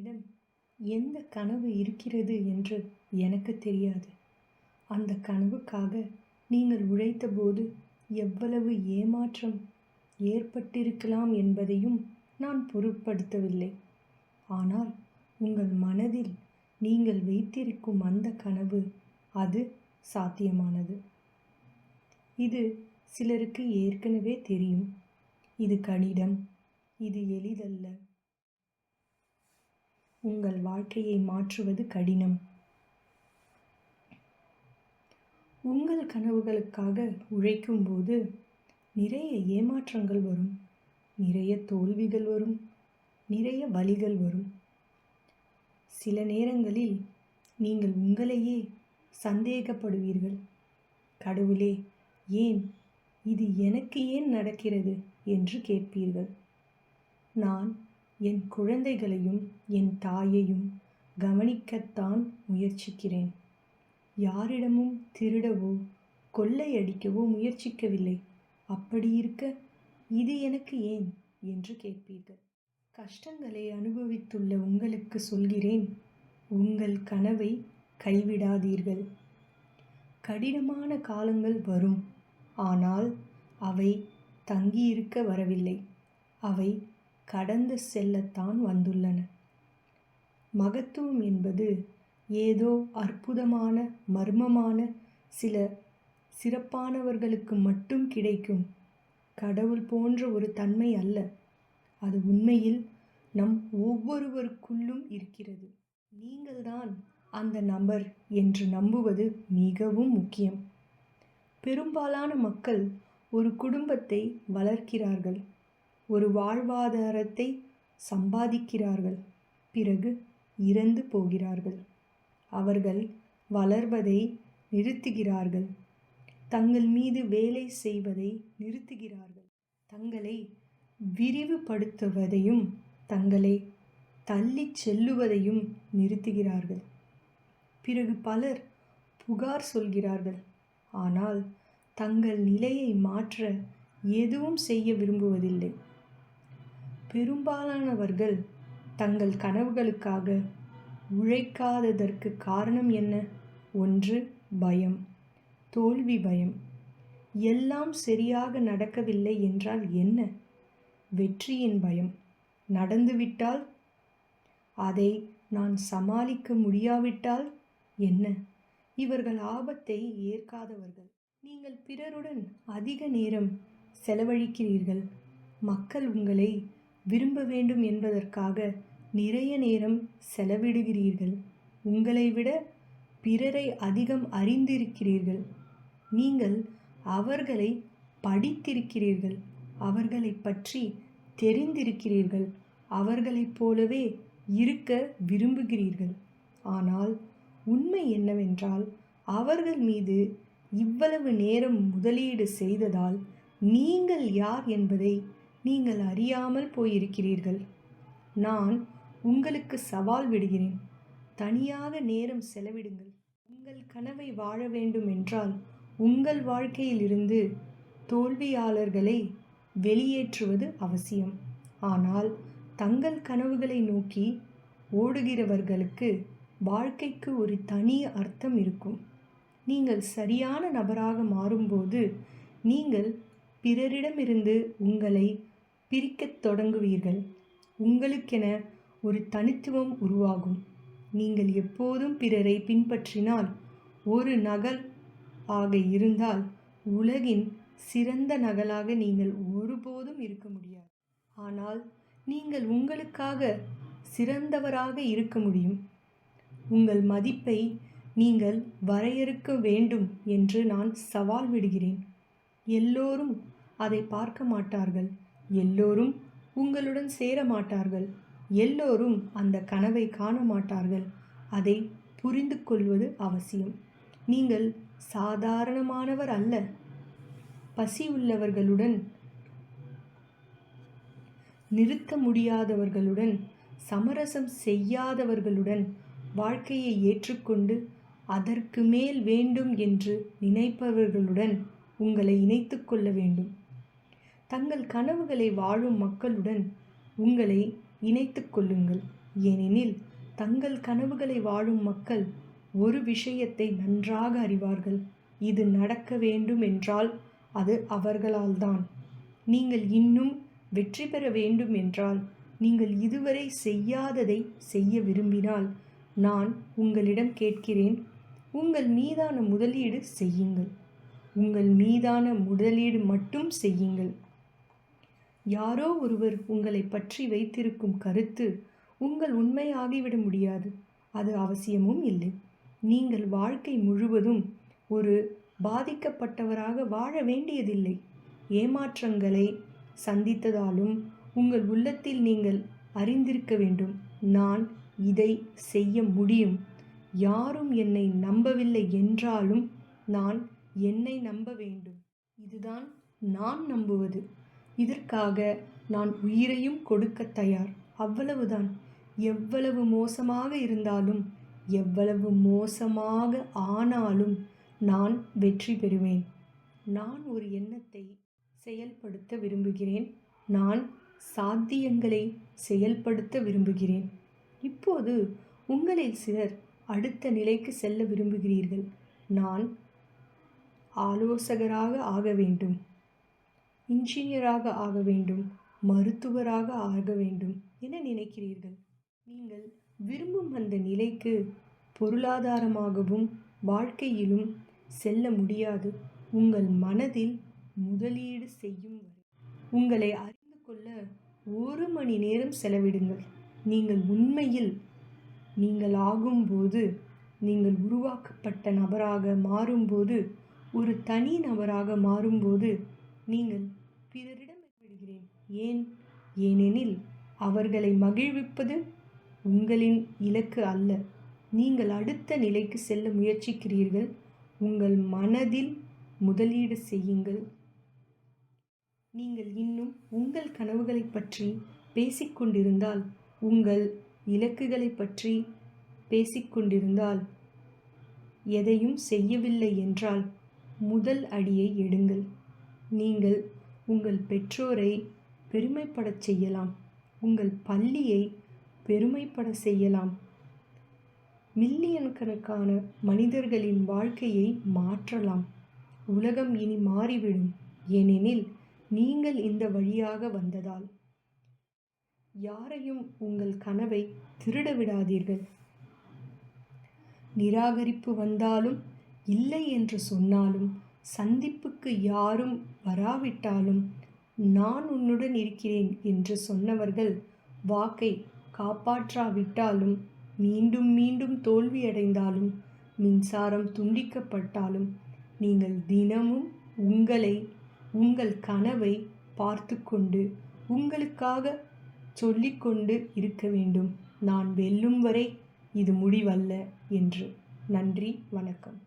உங்களிடம் எந்த கனவு இருக்கிறது என்று எனக்கு தெரியாது. அந்த கனவுக்காக நீங்கள் உழைத்தபோது எவ்வளவு ஏமாற்றம் ஏற்பட்டிருக்கலாம் என்பதையும் நான் பொருட்படுத்தவில்லை. ஆனால் உங்கள் மனதில் நீங்கள் வைத்திருக்கும் அந்த கனவு அது சாத்தியமானது. இது சிலருக்கு ஏற்கனவே தெரியும். இது கடினம் இது எளிதல்ல. உங்கள் வாழ்க்கையை மாற்றுவது கடினம். உங்கள் கனவுகளுக்காக உழைக்கும்போது நிறைய ஏமாற்றங்கள் வரும் நிறைய தோல்விகள் வரும் நிறைய வலிகள் வரும். சில நேரங்களில் நீங்கள் உங்களையே சந்தேகப்படுவீர்கள். கடவுளே ஏன் இது எனக்கு ஏன் நடக்கிறது? என்று கேட்பீர்கள். நான் என் குழந்தைகளையும் என் தாயையும் கவனிக்கத்தான் முயற்சிக்கிறேன். யாரிடமும் திருடவோ கொள்ளையடிக்கவோ முயற்சிக்கவில்லை. அப்படி இருக்க இது எனக்கு ஏன்? என்று கேட்பீர்கள். கஷ்டங்களை அனுபவித்துள்ள உங்களுக்கு சொல்கிறேன். உங்கள் கனவை கைவிடாதீர்கள். கடினமான காலங்கள் வரும். ஆனால் அவை தங்கியிருக்க வரவில்லை. அவை கடந்து செல்லத்தான் வந்துள்ளன. மகத்துவம் என்பது ஏதோ அற்புதமான மர்மமான சில சிறப்பானவர்களுக்கு மட்டும் கிடைக்கும் கடவுள் போன்ற ஒரு தன்மை அல்ல. அது உண்மையில் நம் ஒவ்வொருவருக்குள்ளும் இருக்கிறது. நீங்கள்தான் அந்த நபர் என்று நம்புவது மிகவும் முக்கியம். பெரும்பாலான மக்கள் ஒரு குடும்பத்தை வளர்க்கிறார்கள். ஒரு வாழ்வாதாரத்தை சம்பாதிக்கிறார்கள். பிறகு இறந்து போகிறார்கள். அவர்கள் வளர்வதை நிறுத்துகிறார்கள். தங்கள் மீது வேலை செய்வதை நிறுத்துகிறார்கள். தங்களை விரிவுபடுத்துவதையும் தங்களை தள்ளிச் செல்லுவதையும் நிறுத்துகிறார்கள். பிறகு பலர் புகார் சொல்கிறார்கள். ஆனால் தங்கள் நிலையை மாற்ற எதுவும் செய்ய விரும்புவதில்லை. பெரும்பாலானவர்கள் தங்கள் கனவுகளுக்காக உழைக்காததற்கு காரணம் என்ன? ஒன்று பயம். தோல்வி பயம். எல்லாம் சரியாக நடக்கவில்லை என்றால் என்ன? வெற்றியின் பயம். நடந்துவிட்டால்? அதை நான் சமாளிக்க முடியாவிட்டால் என்ன? இவர்கள் ஆபத்தை ஏற்காதவர்கள். நீங்கள் பிறருடன் அதிக நேரம் செலவழிக்கிறீர்கள். மக்கள் உங்களை விரும்ப வேண்டும் என்பதற்காக நிறைய நேரம் செலவிடுகிறீர்கள். உங்களை விட பிறரை அதிகம் அறிந்திருக்கிறீர்கள். நீங்கள் அவர்களை படித்திருக்கிறீர்கள். அவர்களை பற்றி தெரிந்திருக்கிறீர்கள். அவர்களைப் போலவே இருக்க விரும்புகிறீர்கள். ஆனால் உண்மை என்னவென்றால் அவர்கள் மீது இவ்வளவு நேரம் முதலீடு செய்ததால் நீங்கள் யார் என்பதை நீங்கள் அறியாமல் போயிருக்கிறீர்கள். நான் உங்களுக்கு சவால் விடுகிறேன். தனியாக நேரம் செலவிடுங்கள். உங்கள் கனவை வாழ வேண்டும் என்றால் உங்கள் வாழ்க்கையிலிருந்து தோல்வியாளர்களை வெளியேற்றுவது அவசியம். ஆனால் தங்கள் கனவுகளை நோக்கி ஓடுகிறவர்களுக்கு வாழ்க்கைக்கு ஒரு தனி அர்த்தம் இருக்கும். நீங்கள் சரியான நபராக மாறும்போது நீங்கள் பிறரிடமிருந்து உங்களை பிரிக்கத் தொடங்குவீர்கள். உங்களுக்கென ஒரு தனித்துவம் உருவாகும். நீங்கள் எப்போதும் பிறரை பின்பற்றினால் ஒரு நகல் ஆக இருந்தால் உலகின் சிறந்த நகலாக நீங்கள் ஒருபோதும் இருக்க முடியாது. ஆனால் நீங்கள் உங்களுக்காக சிறந்தவராக இருக்க முடியும். உங்கள் மதிப்பை நீங்கள் வரையறுக்க வேண்டும் என்று நான் சவால் விடுகிறேன். எல்லோரும் அதை பார்க்க மாட்டார்கள். எல்லோரும் உங்களுடன் சேர மாட்டார்கள் எல்லோரும் அந்த கனவை காண மாட்டார்கள் அதை புரிந்து கொள்வது அவசியம். நீங்கள் சாதாரணமானவர் அல்ல. பசி உள்ளவர்களுடன் நிறுத்த முடியாதவர்களுடன் சமரசம் செய்யாதவர்களுடன் வாழ்க்கையை ஏற்றுக்கொண்டு அதற்கு மேல் வேண்டும் என்று நினைப்பவர்களுடன் உங்களை இணைத்து கொள்ள வேண்டும். தங்கள் கனவுகளை வாழும் மக்களுடன் உங்களை இணைத்து கொள்ளுங்கள். ஏனெனில் தங்கள் கனவுகளை வாழும் மக்கள் ஒரு விஷயத்தை நன்றாக அறிவார்கள். இது நடக்க வேண்டும் என்றால் அது அவர்களால்தான் நீங்கள் இன்னும் வெற்றி பெற வேண்டும் என்றால் நீங்கள் இதுவரை செய்யாததை செய்ய விரும்பினால் நான் உங்களிடம் கேட்கிறேன் உங்கள் மீதான முதலீடு செய்யுங்கள். உங்கள் மீதான முதலீடு மட்டும் செய்யுங்கள். யாரோ ஒருவர் உங்களை பற்றி வைத்திருக்கும் கருத்து உங்கள் உண்மையாகிவிட முடியாது. அது அவசியமும் இல்லை. நீங்கள் வாழ்க்கை முழுவதும் ஒரு பாதிக்கப்பட்டவராக வாழ வேண்டியதில்லை. ஏமாற்றங்களை சந்தித்ததாலும் உங்கள் உள்ளத்தில் நீங்கள் அறிந்திருக்க வேண்டும். நான் இதை செய்ய முடியும். யாரும் என்னை நம்பவில்லை என்றாலும் நான் என்னை நம்ப வேண்டும். இதுதான் நான் நம்புவது. இதற்காக நான் உயிரையும் கொடுக்க தயார். அவ்வளவுதான். எவ்வளவு மோசமாக இருந்தாலும் எவ்வளவு மோசமாக ஆனாலும் நான் வெற்றி பெறுவேன். நான் ஒரு எண்ணத்தை செயல்படுத்த விரும்புகிறேன். நான் சாத்தியங்களை செயல்படுத்த விரும்புகிறேன். இப்போது உங்களில் சிலர் அடுத்த நிலைக்கு செல்ல விரும்புகிறீர்கள். நான் ஆலோசகராக ஆக வேண்டும். இன்ஜினியராக ஆக வேண்டும் மருத்துவராக ஆக வேண்டும் என நினைக்கிறீர்கள். நீங்கள் விரும்பும் அந்த நிலைக்கு பொருளாதாரமாகவும் வாழ்க்கையிலும் செல்ல முடியாது. உங்கள் மனதில் முதலீடு செய்யும் வரை. உங்களை அறிந்து கொள்ள ஒரு மணி நேரம் செலவிடுங்கள். நீங்கள் உண்மையில் நீங்கள் ஆகும்போது நீங்கள் உருவாக்கப்பட்ட நபராக மாறும்போது ஒரு தனி நபராக மாறும்போது நீங்கள் பிறரிடம் விடுகிறேன். ஏன்? ஏனெனில் அவர்களை மகிழ்விப்பது உங்களின் இலக்கு அல்ல. நீங்கள் அடுத்த நிலைக்கு செல்ல முயற்சிக்கிறீர்கள். உங்கள் மனதில் முதலீடு செய்யுங்கள். நீங்கள் இன்னும் உங்கள் கனவுகளை பற்றி பேசிக்கொண்டிருந்தால் உங்கள் இலக்குகளை பற்றி பேசிக்கொண்டிருந்தால் எதையும் செய்யவில்லை என்றால் முதல் அடியை எடுங்கள். நீங்கள் உங்கள் பெற்றோரை பெருமைப்படச் செய்யலாம். உங்கள் பள்ளியை பெருமைப்பட செய்யலாம். மில்லியன் கணக்கான மனிதர்களின் வாழ்க்கையை மாற்றலாம். உலகம் இனி மாறிவிடும். ஏனெனில் நீங்கள் இந்த வழியாக வந்ததால். யாரையும் உங்கள் கனவை திருட விடாதீர்கள். நிராகரிப்பு வந்தாலும் இல்லை என்று சொன்னாலும் சந்திப்புக்கு யாரும் வராவிட்டாலும் நான் உன்னுடன் இருக்கிறேன் என்று சொன்னவர்கள் வாக்கை காப்பாற்றாவிட்டாலும் மீண்டும் மீண்டும் தோல்வியடைந்தாலும் மின்சாரம் துண்டிக்கப்பட்டாலும் நீங்கள் தினமும் உங்களை உங்கள் கனவை பார்த்து கொண்டு உங்களுக்காக சொல்லிக்கொண்டு இருக்க வேண்டும். நான் வெல்லும் வரை இது முடிவல்ல என்று. நன்றி வணக்கம்.